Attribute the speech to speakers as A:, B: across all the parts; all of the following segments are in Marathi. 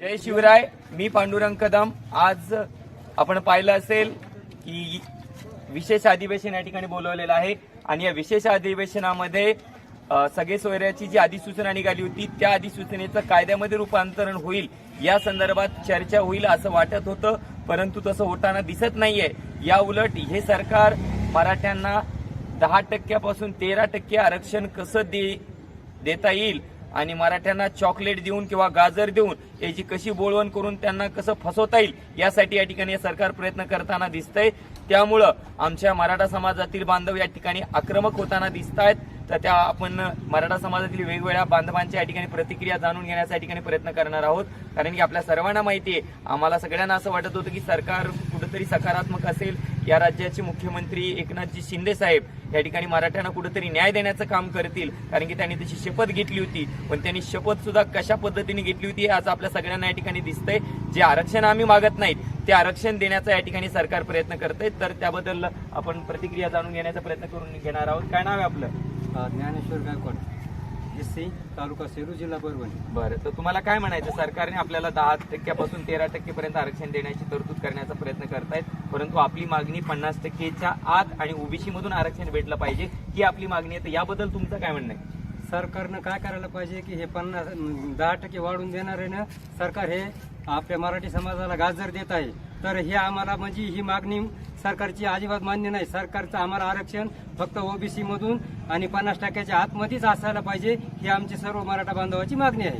A: जय शिवराय मी पांडुरंग कदम आज आपण पाहिलं असेल की विशेष अधिवेशन या ठिकाणी बोलवलेलं आहे. आणि या विशेष अधिवेशनामध्ये सगळे सोयऱ्याची जी अधिसूचना निघाली होती त्या अधिसूचनेचं कायद्यामध्ये रूपांतरण होईल. या संदर्भात चर्चा होईल असं वाटत होतं परंतु तसं होताना दिसत नाहीये. या उलट हे सरकार मराठ्यांना दहा टक्क्यापासून तेरा टक्के आरक्षण कसं दे देता येईल? आणि मराठ्यांना चॉकलेट देऊन किंवा गाजर देऊन याची कशी बोळवण करून त्यांना कसं फसवता येईल यासाठी या ठिकाणी सरकार प्रयत्न करताना दिसतंय. त्यामुळं आमच्या मराठा समाजातील बांधव या ठिकाणी आक्रमक होताना दिसत आहेत तर त्या आपण मराठा समाजातील वेगवेगळ्या बांधवांच्या या ठिकाणी प्रतिक्रिया जाणून घेण्याचा या ठिकाणी प्रयत्न करणार आहोत. कारण की आपल्या सर्वांना माहिती आहे आम्हाला सगळ्यांना असं वाटत होतं की सरकार कुठेतरी सकारात्मक असेल या राज्याचे मुख्यमंत्री एकनाथजी शिंदे साहेब या ठिकाणी मराठ्यांना कुठेतरी न्याय देण्याचं काम करतील कारण की त्यांनी तशी शपथ घेतली होती. पण त्यांनी शपथ सुद्धा कशा पद्धतीने घेतली होती आज आपल्या सगळ्यांना या ठिकाणी दिसतंय. जे आरक्षण आम्ही मागत नाहीत ते आरक्षण देण्याचा या ठिकाणी सरकार प्रयत्न करतंय. तर त्याबद्दल आपण प्रतिक्रिया जाणून घेण्याचा प्रयत्न करून घेणार आहोत. काय नाव आहे आपलं?
B: ज्ञानेश्वर गायकवाड. सी तालुका सेलू जिल्हा परभणी.
A: बरं तर तुम्हाला काय म्हणायचं? सरकारने आपल्याला दहा टक्क्यापासून तेरा टक्केपर्यंत आरक्षण देण्याची तरतूद करण्याचा प्रयत्न करतायत. परंतु आपली मागणी पन्नास टक्केच्या आत आणि ओबीसी मधून आरक्षण भेटलं पाहिजे ही आपली मागणी आहे. तर याबद्दल तुमचं काय म्हणणं आहे?
B: सरकारनं काय करायला पाहिजे की हे पन्नास दहा टक्के वाढून देणार आहे ना सरकार हे आपल्या मराठी समाजाला गाजर देत आहे तर हे आम्हाला म्हणजे ही मागणी सरकारची अजिबात मान्य नाही. सरकारचं आम्हाला आरक्षण फक्त ओबीसी मधून आणि पन्नास टक्क्याच्या आतमध्येच असायला पाहिजे ही आमची सर्व मराठा बांधवाची मागणी आहे.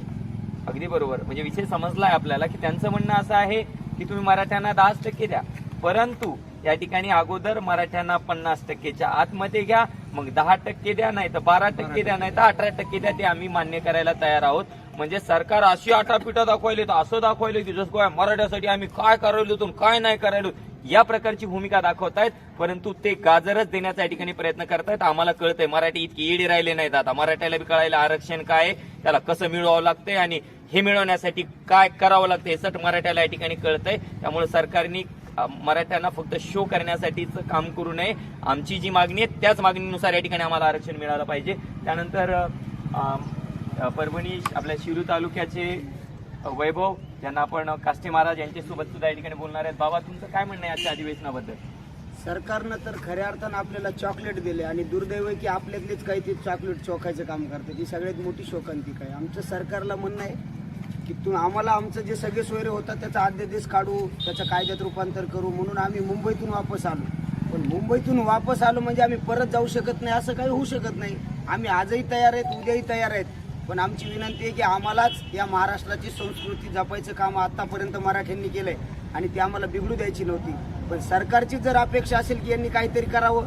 A: अगदी बरोबर. म्हणजे विषय समजलाय आपल्याला की त्यांचं म्हणणं असं आहे की तुम्ही मराठ्यांना दहाच टक्के द्या. परंतु या ठिकाणी अगोदर मराठ्यांना पन्नास टक्केच्या आतमध्ये घ्या मग दहा टक्के द्या नाही तर बारा टक्के द्या नाही तर अठरा टक्के द्या ते आम्ही मान्य करायला तयार आहोत. म्हणजे सरकार अशी आटापिटा दाखवायली तर असं दाखवायलं की जसं काय मराठ्यासाठी आम्ही काय करायलो होतो काय नाही करायलो या प्रकारची भूमिका दाखवतायत. परंतु ते गाजरच देण्याचा या ठिकाणी प्रयत्न करतायत. आम्हाला कळतंय मराठी इतकी येडी राहिले नाहीत. आता मराठ्याला बी कळायला आरक्षण काय आहे, त्याला कसं मिळवावं लागतंय आणि हे मिळवण्यासाठी काय करावं लागतंय हे सट मराठ्याला या ठिकाणी कळतंय. त्यामुळे सरकारने मराठ्यांना फक्त शो करण्यासाठीच काम करू नये. आमची जी मागणी आहे त्याच मागणीनुसार या ठिकाणी आम्हाला आरक्षण मिळालं पाहिजे. त्यानंतर परभणी आपल्या शिरू तालुक्याचे वैभव ज्यांना आपण कास्टे महाराज यांच्यासोबत सुद्धा या ठिकाणी बोलणार आहेत. बाबा तुमचं काय म्हणणं आहे आजच्या अधिवेशनाबद्दल?
C: सरकारनं तर खऱ्या अर्थानं आपल्याला चॉकलेट दिले आणि दुर्दैव आहे की आपल्यातलीच काही ते चॉकलेट चोखायचं काम करते ही सगळ्यात मोठी शोकांतिक आहे. आमचं सरकारला म्हणणं आहे की तू आम्हाला आमचं जे सगळे सोयरे होतात त्याचा अध्यादेश काढू त्याचं कायद्यात रूपांतर करू म्हणून आम्ही मुंबईतून वापस आलो. पण मुंबईतून वापस आलो म्हणजे आम्ही परत जाऊ शकत नाही असं काही होऊ शकत नाही. आम्ही आजही तयार आहेत उद्याही तयार आहेत. पण आमची विनंती आहे की आम्हालाच या महाराष्ट्राची संस्कृती जपायचं काम आतापर्यंत मराठ्यांनी केलंय आणि ती आम्हाला बिघडू द्यायची नव्हती. पण सरकारची जर अपेक्षा असेल की यांनी काहीतरी करावं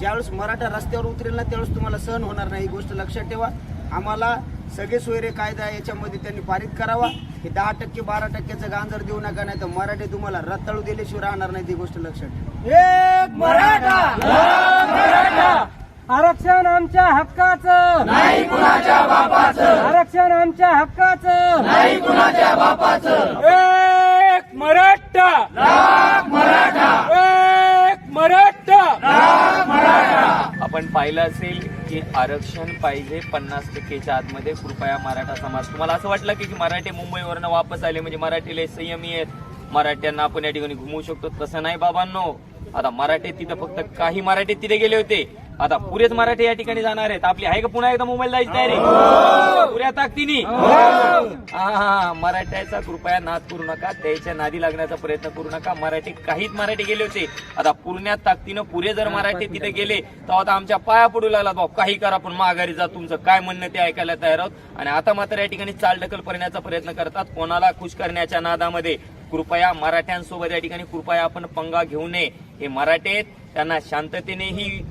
C: ज्यावेळेस मराठा रस्त्यावर उतरेल ना त्यावेळेस तुम्हाला सहन होणार नाही. ही गोष्ट लक्षात ठेवा. आम्हाला सगळे सोयरे कायदा याच्यामध्ये त्यांनी पारित करावा. हे दहा टक्के बारा टक्क्याचं गांजर देऊ नका नाही तर मराठी तुम्हाला रताळू दिल्याशिवाय राहणार नाही ती गोष्ट लक्षात ठेवा. मराठा!
B: आरक्षण आमच्या हक्काचं. नाही कुणाच्या बापाचं. आरक्षण आमच्या हक्काचं. नाही
A: एक मराठा. मराठा. एक मराठा. आपण पाहिलं असेल की आरक्षण पाहिजे पन्नास टक्केच्या आतमध्ये. कृपया मराठा समाज. तुम्हाला असं वाटलं की की मराठे मुंबईवरनं वापस आले म्हणजे मराठीला संयमी आहेत. मराठ्यांना आपण या ठिकाणी घुमवू शकतो. तसं नाही बाबांनो. आता मराठे तिथं फक्त काही मराठे तिथे गेले होते. आता पुरेच मराठे या ठिकाणी जाणार आहेत. आपली आहे का पुन्हा एकदा मुंबईला जायची तयारी? पुऱ्या ताकदीनी. हा. हा मराठ्याचा कृपया नाद करू नका. त्याच्या नादी लागण्याचा प्रयत्न करू नका. मराठी काहीच मराठी गेले होते. आता पुण्यात ताकदीनं पुरे जर मराठी तिथे गेले तर आता आमच्या पाया पडू लागला. भाऊ काही करा पण माघारी जा. तुमचं काय म्हणणं ते ऐकायला तयार आहोत. आणि आता मात्र या ठिकाणी चालढकल करण्याचा प्रयत्न करतात. कोणाला खुश करण्याच्या नादामध्ये? कृपया मराठ्यांसोबत या ठिकाणी कृपया आपण पंगा घेऊ नये. हे मराठे आहेत. त्यांना शांततेनेही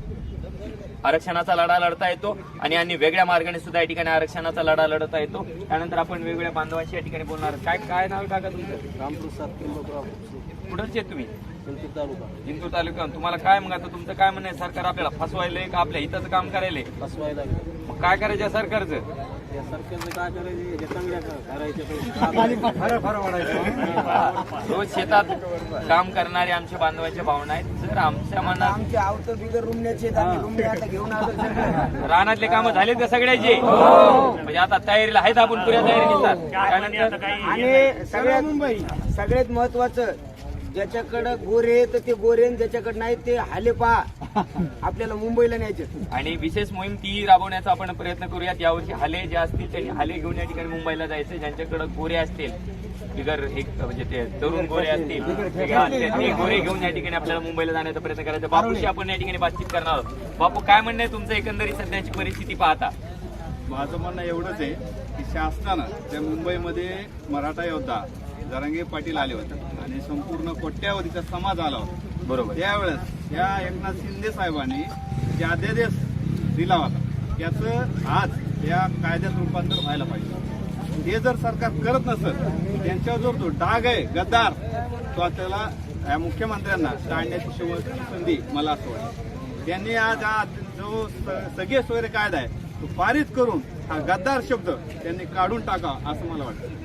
A: आरक्षणाचा लढा लढता येतो आणि यांनी वेगळ्या मार्गाने सुद्धा या ठिकाणी आरक्षणाचा लढा लढता येतो. त्यानंतर आपण वेगवेगळ्या बांधवांशी या ठिकाणी बोलणार. काय काय नाव काका तुमचं?
B: रामप्रसाद
A: कुठंचे आहेत तुम्ही?
B: जिंतूर तालुका.
A: जिंतूर तालुका. तुम्हाला काय मग आता तुमचं काय म्हणणं आहे? सरकार आपल्याला फसवायलंय का? आपल्या हिताचं काम करायलंय?
B: फसवायला
A: मग काय करायचं सरकारचं? रोज शेतात काम करणारे आमच्या बांधवाच्या भावना आहेत. जर आमच्या मनात. रानातले कामं झालेत का सगळ्याचे? म्हणजे आता तयारीला आहेत आपण पुऱ्या तयारीनुसार त्यानंतर
C: आणि सगळ्यात सगळ्यात महत्वाचं ज्याच्याकडे गोरे तर ते गोरे आणि ज्याच्याकडे नाही ते हाले पहा. आपल्याला मुंबईला न्यायचे
A: आणि विशेष मोहीम ती राबवण्याचा आपण प्रयत्न करूयात. यावर्षी हाले जे असतील त्यांनी हाले घेऊन या ठिकाणी मुंबईला जायचं. ज्यांच्याकडे गोरे असतील बिगर एक म्हणजे ते तरुण गोरे असतील ते ते गोरे घेऊन या ठिकाणी आपल्याला मुंबईला जाण्याचा प्रयत्न करायचा. बापूशी आपण या ठिकाणी बातचीत करणार आहोत. बापू काय म्हणणं आहे तुमचं एकंदरीत सध्याची परिस्थिती पाहता?
D: माझं म्हणणं एवढंच आहे की शासनानं त्या मुंबईमध्ये मराठा योद्धा जरांगे पाटील आले होते आणि संपूर्ण कोट्यावधीचा समाज आला होता.
A: बरोबर.
D: त्यावेळेस या एकनाथ शिंदे साहेबांनी जे अध्यादेश दिला होता त्याचं आज या कायद्यात रूपांतर व्हायला पाहिजे. हे जर सरकार करत नसत त्यांच्यावर जो तो डाग आहे गद्दार तो त्याला या मुख्यमंत्र्यांना टाळण्याची शेवटची संधी मला असं वाटतं. त्यांनी आज हा जो स- सगळे सोयरे कायदा आहे तो पारित करून हा गद्दार शब्द त्यांनी काढून टाका असं मला वाटतं.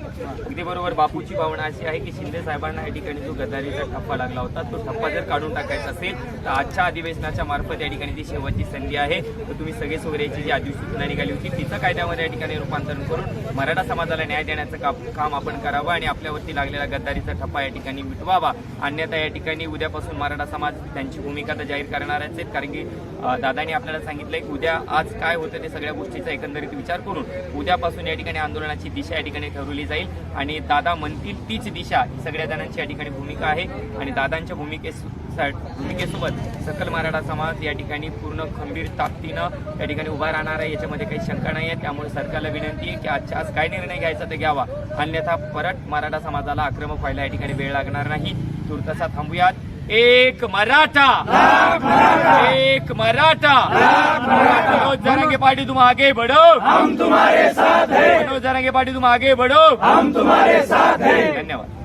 A: अगदी बरोबर बापूची भावना अशी आहे की शिंदे साहेबांना या ठिकाणी जो गद्दारीचा ठप्पा लागला होता तो ठप्पा जर काढून टाकायचा असेल तर आजच्या अधिवेशनाच्या मार्फत या ठिकाणी जी शेवटची संधी आहे तर तुम्ही सगळे सोगऱ्याची जी अधिसूचना निघाली होती तिचं कायद्यामध्ये या ठिकाणी रूपांतरण करून मराठा समाजाला न्याय देण्याचं काम- आपण करावं आणि आपल्यावरती लागलेला गद्दारीचा ठप्पा या ठिकाणी मिटवावा. अन्यथा या ठिकाणी उद्यापासून मराठा समाज त्यांची भूमिका तर जाहीर करणारच आहेत कारण की दादानी दादांनी आपल्याला सांगितलंय की उद्या आज काय होतं ते सगळ्या गोष्टीचा एकंदरीत विचार करून उद्यापासून या ठिकाणी आंदोलनाची दिशा या ठिकाणी ठरवली जाईल. आणि दादा म्हणतील तीच दिशा सगळ्या जणांची या ठिकाणी भूमिका आहे. आणि दादांच्या भूमिकेस भूमिकेसोबत सकल मराठा समाज या ठिकाणी पूर्ण खंबीर ताकदीनं या ठिकाणी उभा राहणार आहे. याच्यामध्ये काही शंका नाही आहे त्यामुळे सरकारला विनंती आहे की आजच्या आज काय निर्णय घ्यायचा ते घ्यावा. अन्यथा परत मराठा समाजाला आक्रमक व्हायला या ठिकाणी वेळ लागणार नाही. तुर्तसा थांबूयात. एक मराठा. एक मराठा. मनोज जरांगे पार्टी तुम आगे बढ़ो. हम तुम्हारे साथ हैं. मनोज जरांगे पार्टी तुम आगे बढ़ो. हम तुम्हारे साथ हैं. धन्यवाद.